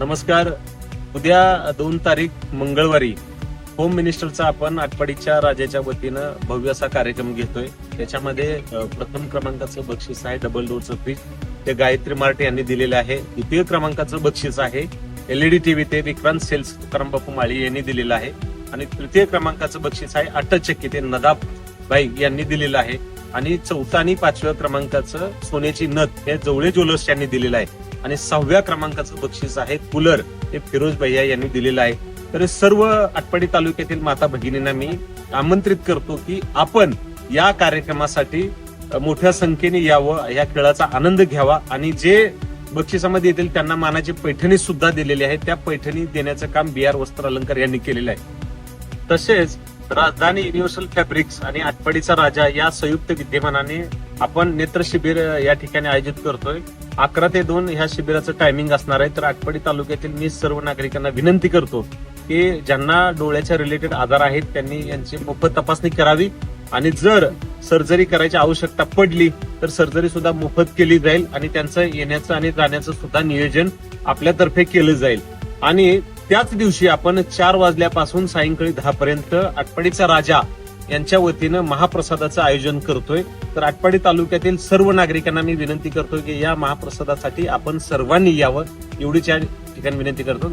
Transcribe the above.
नमस्कार. उद्या दोन तारीख मंगळवारी होम मिनिस्टरचा आपण आटपाडीच्या राजाच्या वतीनं भव्य असा कार्यक्रम घेतोय. त्याच्यामध्ये प्रथम क्रमांकाचं बक्षीस आहे डबल डोरचं फ्रीज ते गायत्री मार्टे यांनी दिलेलं आहे. द्वितीय क्रमांकाचं बक्षीस आहे एलईडी टीव्ही ते विक्रांत सेल्स तुकाराम माळी यांनी दिलेलं आहे. आणि तृतीय क्रमांकाचं बक्षीस आहे अटचक्की ते नदाब बाई यांनी दिलेलं आहे. आणि चौथा आणि पाचव्या क्रमांकाचं सोन्याची नथ हे जवळे ज्वेलर्स यांनी दिलेलं आहे. आणि सहाव्या क्रमांकाचं बक्षीस आहे कूलर हे फिरोज भैया यांनी दिलेलं आहे. तर सर्व आटपाडी तालुक्यातील माता भगिनींना मी आमंत्रित करतो की आपण या कार्यक्रमासाठी मोठ्या संख्येने यावं या खेळाचा आनंद घ्यावा आणि जे बक्षिसामध्ये येतील त्यांना मानाची पैठणी सुद्धा दिलेली आहे. त्या पैठणी देण्याचं काम बी आर वस्त्र अलंकार यांनी केलेलं आहे. तसेच राजधानी युनिव्हर्सल फॅब्रिक्स आणि आटपाडीचा राजा या संयुक्त विद्यमानाने आपण नेत्र शिबिर या ठिकाणी आयोजित करतोय. अकरा ते दोन ह्या शिबिराचं टायमिंग असणार आहे. तर आटपाडी तालुक्यातील मी सर्व नागरिकांना विनंती करतो की ज्यांना डोळ्याच्या रिलेटेड आजार आहेत त्यांनी यांची मोफत तपासणी करावी. आणि जर सर्जरी करायची आवश्यकता पडली तर सर्जरी सुद्धा मोफत केली जाईल आणि त्यांचं येण्याचं आणि जाण्याचं सुद्धा नियोजन आपल्यातर्फे केलं जाईल. आणि त्याच दिवशी आपण चार वाजल्यापासून सायंकाळी दहा पर्यंत आटपाडीचा राजा यांच्या वतीनं महाप्रसादाचं आयोजन करतोय. तर आटपाडी तालुक्यातील सर्व नागरिकांना मी विनंती करतोय की या महाप्रसादासाठी आपण सर्वांनी यावं एवढीच या ठिकाणी विनंती करतो.